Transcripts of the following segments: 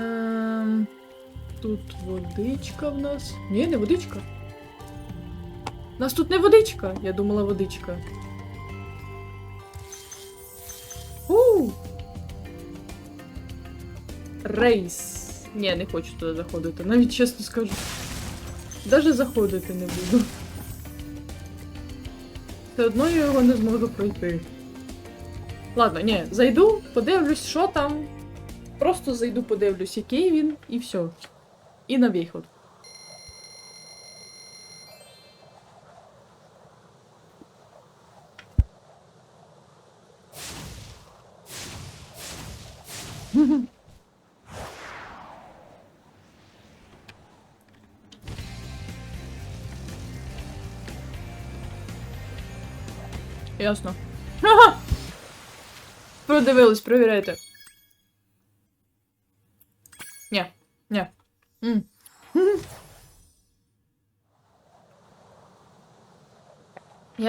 Ем, тут водичка в нас. Ні, не водичка. У нас тут не водичка. Я думала водичка. У! Рейс. Ні, не хочу туди заходити. Навіть чесно скажу. Даже заходити не буду. Все одно я його не зможу пройти. Ладно, ні, зайду, подивлюсь, що там. Просто зайду, подивлюсь, який він, і все. І на виход. Ясно. Ага! Продивились, перевіряйте. Ні, ні. М.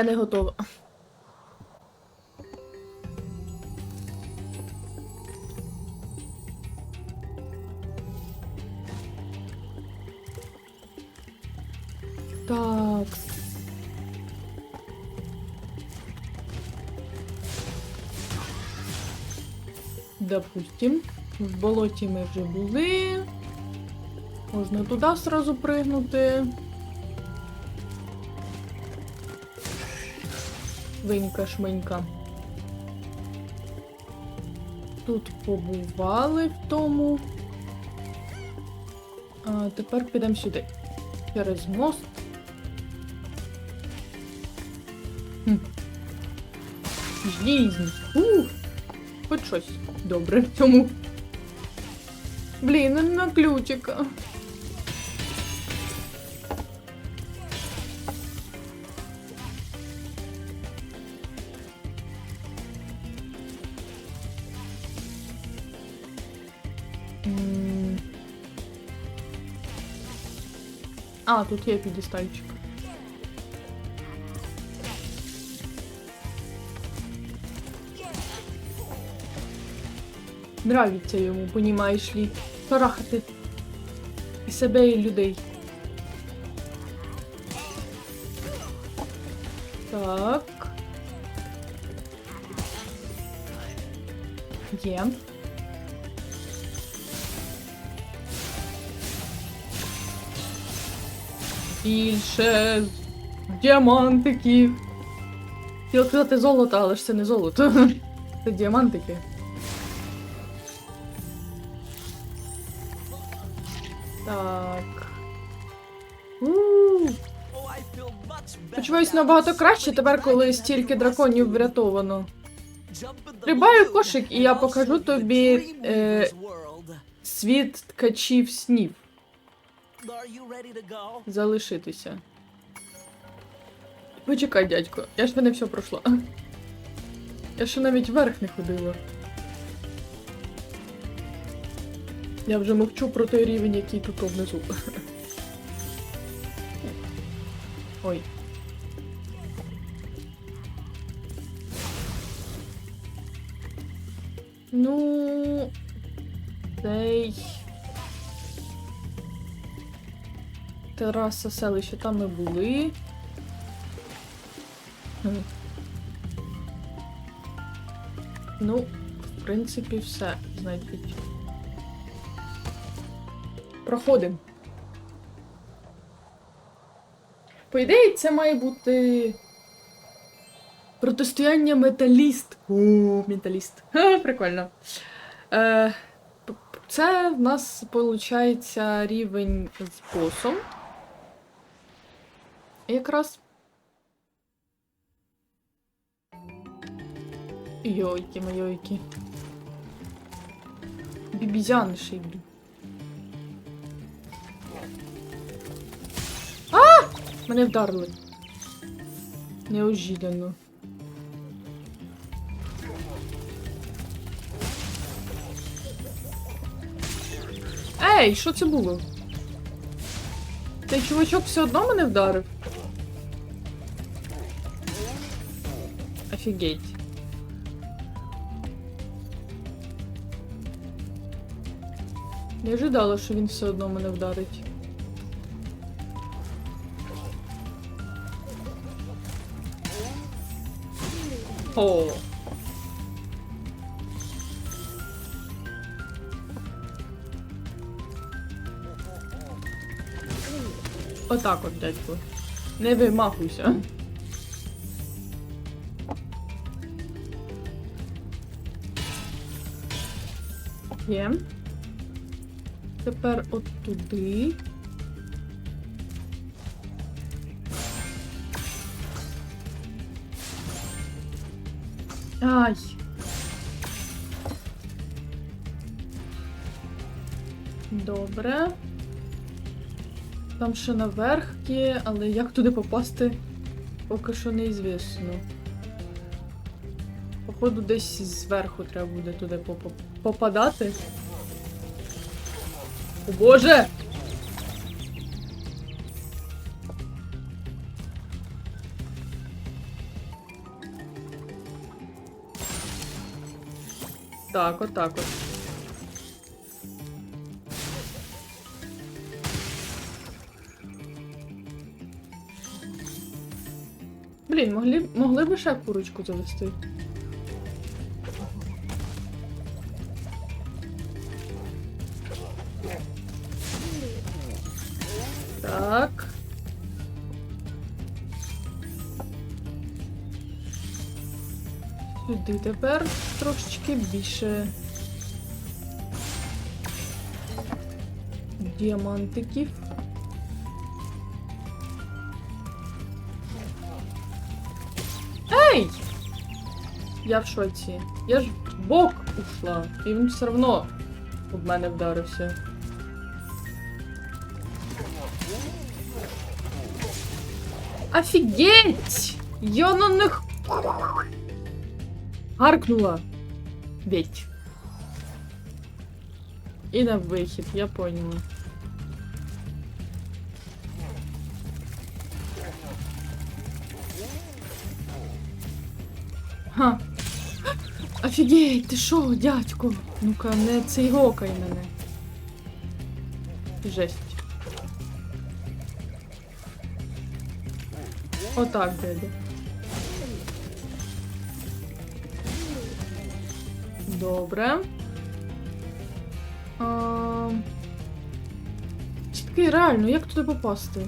Я не готова. Так. Допустим, в болоті ми вже були. Можна туди сразу пригнути. Винька шминька. Тут побували в тому. А тепер підемо сюди. Через мост. Хм. Хоч щось добре в цьому. Блін, ну на ключика. А, тут є підістальчик. Нравиться йому, понімаєш лі, шарахати і себе, і людей. Так. Є. Більше діамантиків. Хотіла сказати золото, але ж це не золото. Це діамантики. Так. У. Почуваюсь набагато краще тепер, коли стільки драконів врятовано. Стрибаю кошик, і я покажу тобі е, Світ ткачів снів. Залишити. Залишитися. Почекай, дядько, я ж не все пройшла. Я ще навіть вверх не ходила. Я вже мовчу про той рівень, який тут внизу. Ой. Ну. Цей. Тераса селища, там ми були. Ну, в принципі, все, значить. Проходимо. По ідеї, це має бути. Протистояння металіст. О, металіст. Ха, прикольно. Е, це в нас виходить рівень з босом. Якраз. Йойки, майойки. Бібізяни ще йду. А! Мене вдарили. Неожиданно. Ей, що це було? Цей чувачок все одно мене вдарив. Офігеть. Не ожидала, що він все одно мене вдарить. О. Отак от, дядько. Не вимахуйся. Є. Тепер от туди. Ай. Добре. Там ще наверх є, але як туди попасти, поки що неізвісно. Походу, десь зверху треба буде туди попа- попадати. О боже! Так, отак от. Блін, могли, могли б ще курочку завести. Тепер трошечки більше діамантиків. Ей! Я в шоці. Я ж в бок ушла, і він все одно об мене вдарився. Офігеть! Я на них гаркнула. Ведь. І на вихід, я поняла. Ха. Офігеть, ти що, дядько? Ну-ка, не цей гокай мене. Жесть. Отак, дядя. Добре. А... Чітки, реально, як туди попасти?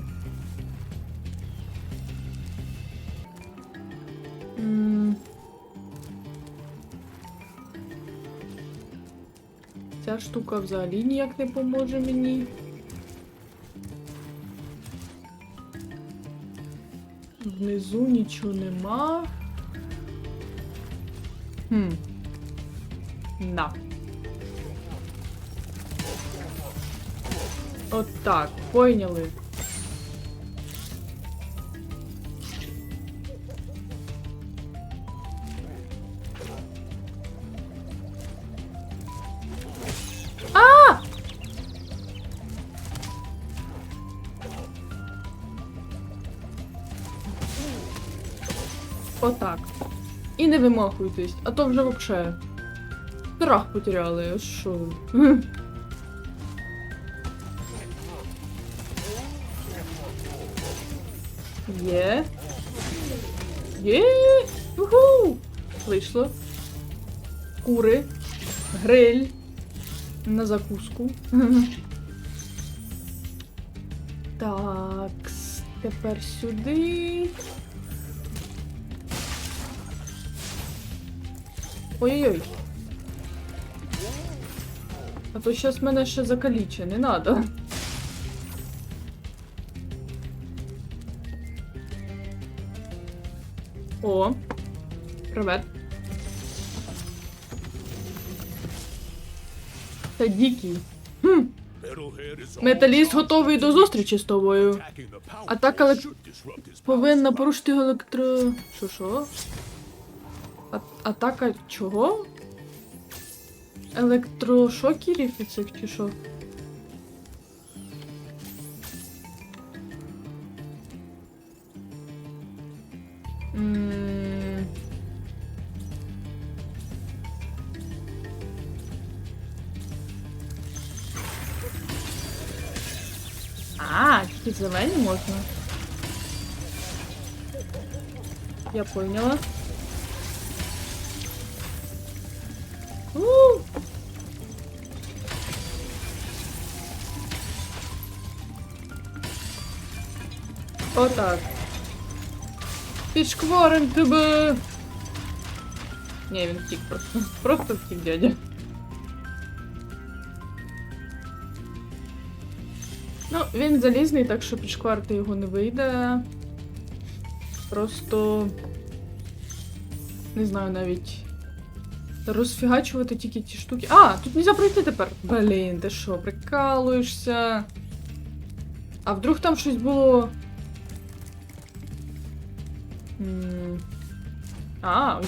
Ця штука взагалі ніяк не поможе мені. Внизу нічого нема. Хм. На. От так, поняли. Отак. І не вимахуйтесь, а то вже вообще. Страх потеряли, а що? Є. Є. Уху. Вийшло. Кури. Гриль. На закуску. Так, тепер сюди. Ой-ой-ой. То щас мене ще закаліче, не надо. О. Привет. Та дикий. Хм. Металіст готовий до зустрічі з тобою. Атака елек... повинна порушити електро... Що, що? А... Атака чого? електрошокерів від цих чи що? А, тільки зелені можна. Я поняла. Отак. Підшкварим тебе. Ні, він втік просто. Просто втік дядя. Ну, він залізний, так що підшкварити його не вийде. Просто. Не знаю навіть. Розфігачувати тільки ті штуки. А, тут нельзя пройти тепер. Блін, ти що, прикалуєшся? А вдруг там щось було. А,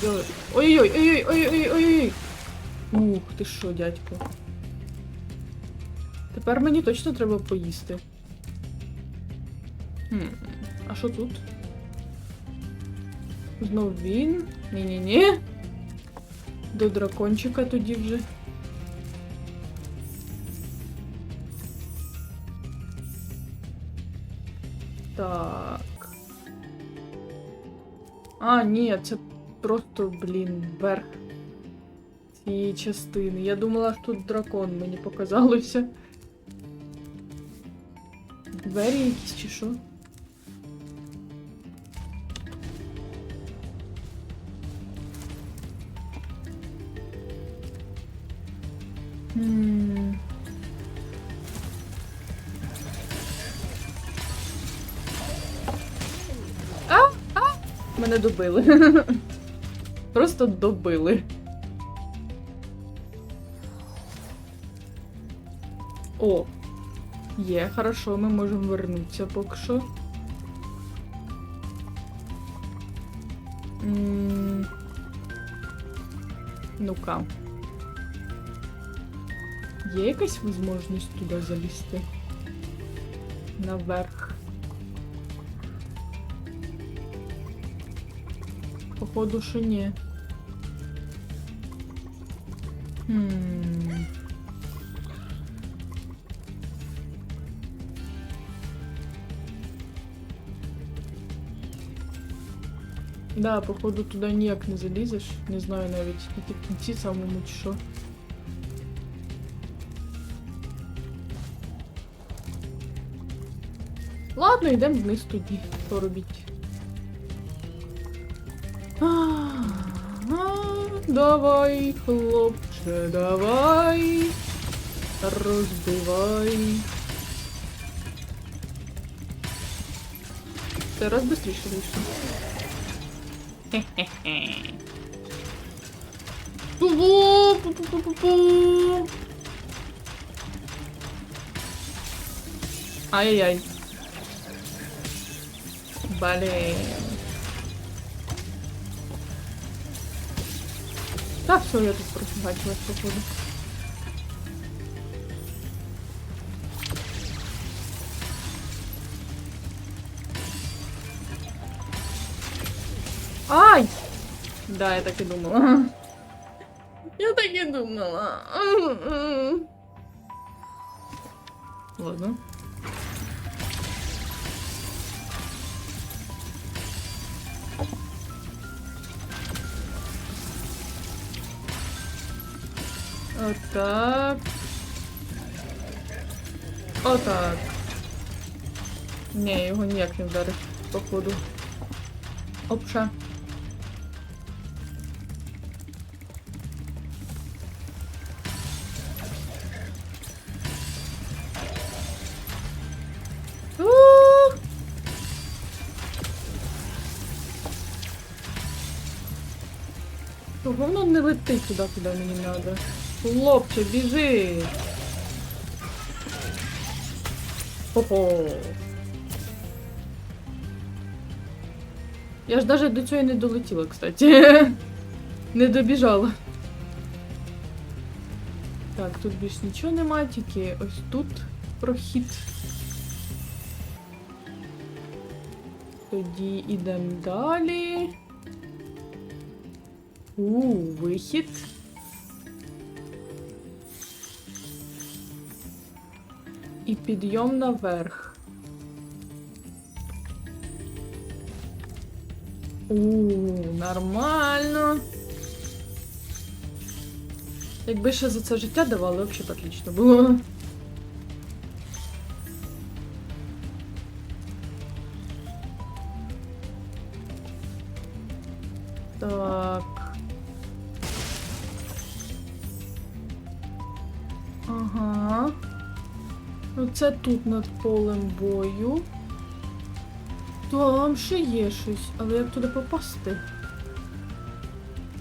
ой ой ой ой ой ой ой Ух, ти що, дядько. Тепер мені точно треба поїсти. Хм. А що тут? Знов він. Ні-ні-ні. До дракончика тоді вже. Так. А, ні, це просто, блін, верх цієї частини. Я думала, що тут дракон, мені показалося. Двері якісь чи що? М. Мене добили. Просто добили. О, є, хорошо, ми можемо вернутися поки що. Ну-ка. Є якась можливість туди залізти? Наверх. Походу, що ні. Хм. Да, походу туди ніяк не залізеш. Не знаю навіть, тільки в кінці самому чи що. Ладно, йдемо вниз тоді. Що робіть? Давай, хлопче, давай. Разбивай. Ты раз быстрее, конечно. Ай-яй-яй. Блин. Так, все, я тут профігачилась, походу. Ай! Да, я так и думала. Я так и думала. Ладно. Отак. Отак. Ні, його ніяк не вдарить, походу. Опша. Воно не летить туди, куди мені треба? Хлопче, біжи! Хо-хо! Я ж навіть до цього не долетіла, кстати. Не добіжала. Так, тут більш нічого немає, тільки ось тут прохід. Тоді йдемо далі. У, вихід. і підйом наверх. У, нормально. Якби ще за це життя давали, вообще б отлично було. Це тут над полем бою. Там ще є щось, але як туди попасти?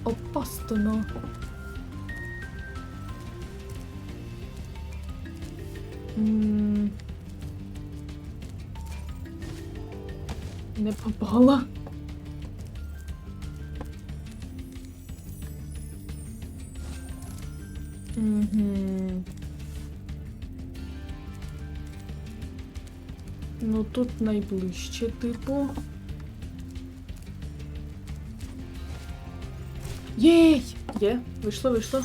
Опастано. М. Не попала. Угу. Ну тут найближче, типу. Єй! Є, вийшло, вийшло.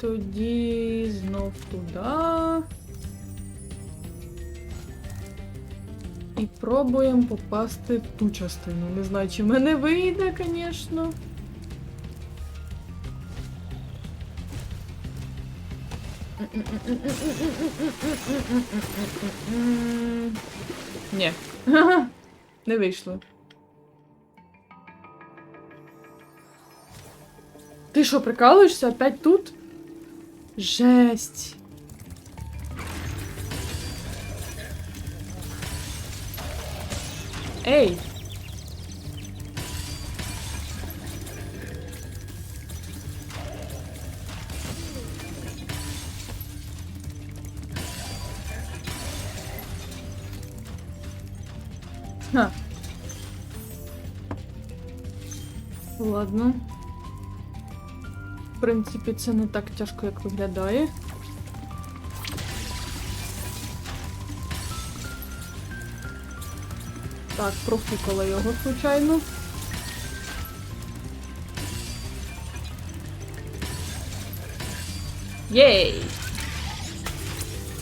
Тоді знов туди. І пробуємо попасти в ту частину. Не знаю, чи мене вийде, звісно. Ні. Не вийшло. Ти що, прикалуєшся? Опять тут? Жесть. Ей! Ха. Ладно. В принципі, це не так тяжко, як виглядає. Так, профукала його, звичайно. Єй!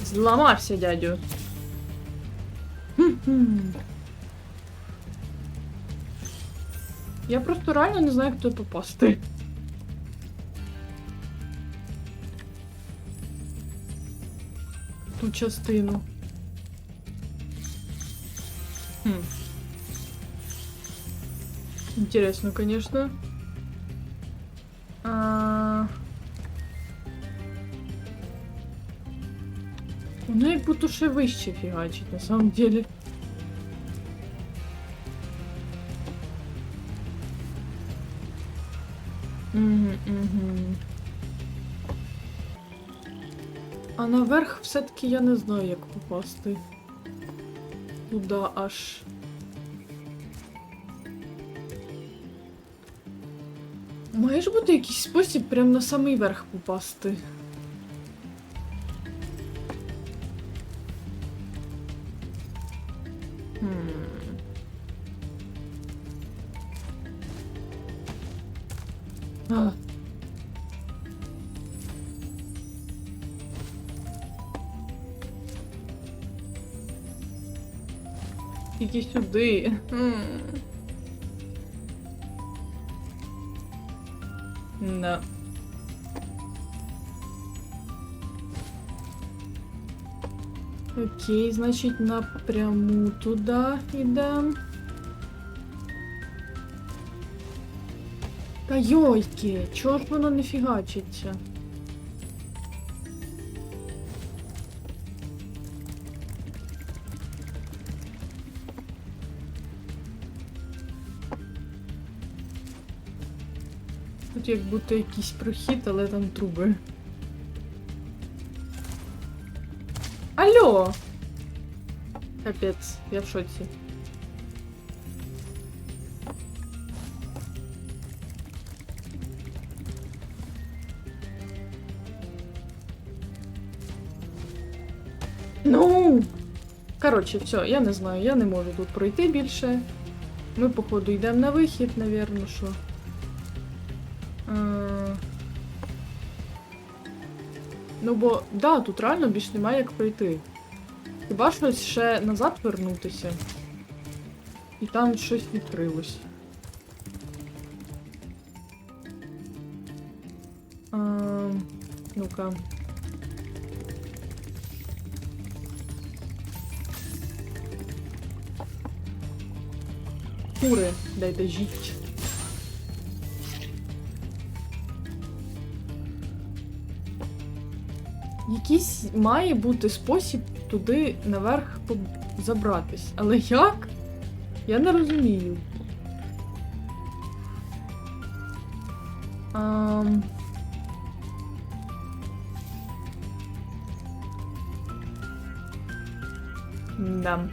Зламався, дядю. Хм-хм. Я просто реально не знаю, як туди попасти. Ту частину. Хм. Интересно, конечно. А... Воно як будто ще вище фігачить, на самом деле. Угу. А наверх все-таки я не знаю, як попасти. Туди аж. Має ж бути якийсь спосіб прямо на самий верх попасти. Тільки сюди. Да. Окей, значить напряму туди йдемо. Та йойки, чого ж воно не фігачиться? Тут як будто якийсь прохід, але там труби. Алло! Капець, я в шоці. Ну. Коротше, все, я не знаю, я не можу тут пройти більше. Ми, походу, йдемо на вихід, навірно, що. Ну, бо, да, тут реально більш немає як пройти. Хіба щось ще назад вернутися? І там щось відкрилось. А, ну-ка. Кури, дайте жіть. Якийсь має бути спосіб туди наверх забратись. Але як? Я не розумію. А... Да.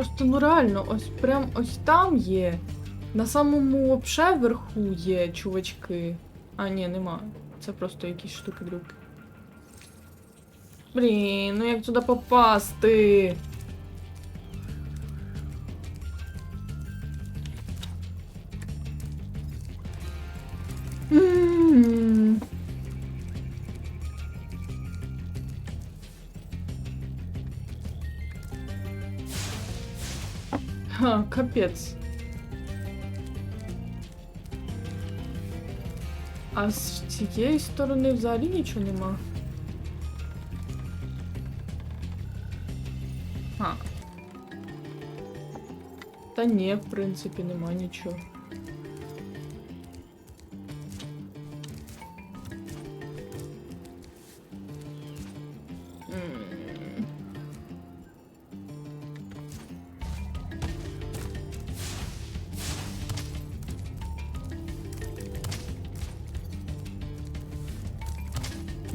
Просто ну реально, ось прям ось там є. На самому вообще верху є чувачки. А, ні, нема. Це просто якісь штуки-дрюки. Блін, ну як туди попасти? Ха, капець. А з цієї сторони взагалі нічого нема. А. Та ні, в принципі, нема нічого.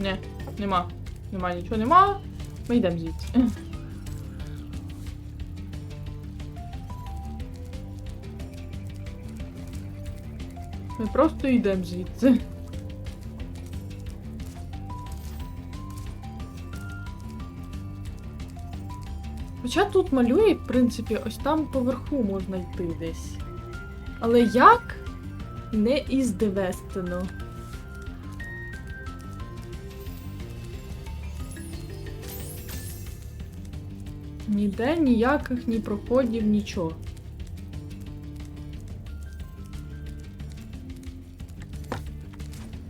Не, нема. Нема нічого, нема. Ми йдемо звідси. Ми просто йдемо звідси. Хоча тут малює, в принципі, ось там поверху можна йти десь. Але як? Не із Девестино. Ніде ніяких ні проходів, нічого.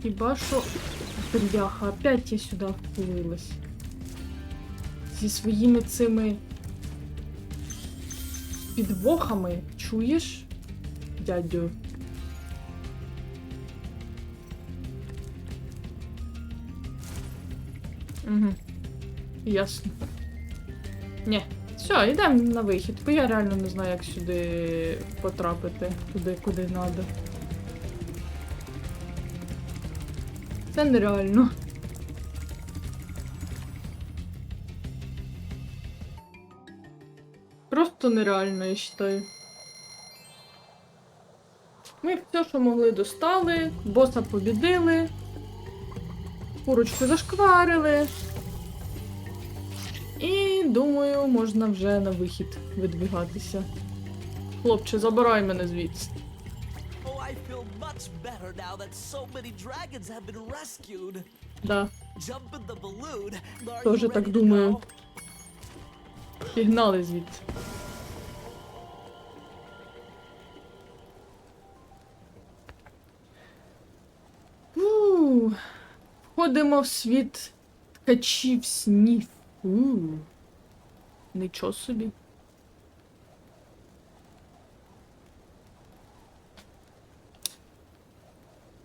Хіба що. Бляха, опять я сюди впилилась. Зі своїми цими підвохами. Чуєш, дядю? Угу. Ясно. Ні. Все, йдемо на вихід, бо я реально не знаю, як сюди потрапити, туди, куди треба. Це нереально. Просто нереально, я вважаю. Ми все, що могли, достали, боса побідили, курочку зашкварили. І думаю, можна вже на вихід видвігатися. Хлопче, забирай мене звідси. Oh. Да, Тоже так думаю. пігнали звідси. Входимо в світ ткачів снів. У, Нічого собі.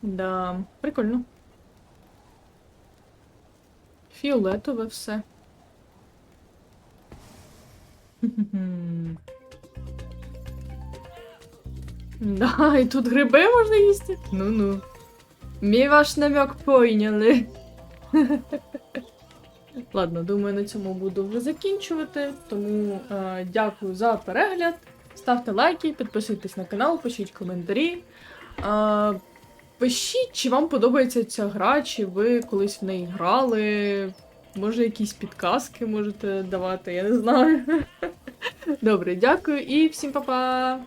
Да, прикольно. Фіолетове все. Да, і тут гриби можна їсти. Ну-ну. Мій ваш намек пойняли. Ладно, думаю, на цьому буду вже закінчувати. Тому е, дякую за перегляд. Ставте лайки, підписуйтесь на канал, пишіть коментарі. Е, пишіть, чи вам подобається ця гра, чи ви колись в неї грали. Може, якісь підказки можете давати, я не знаю. Добре, дякую і всім па-па!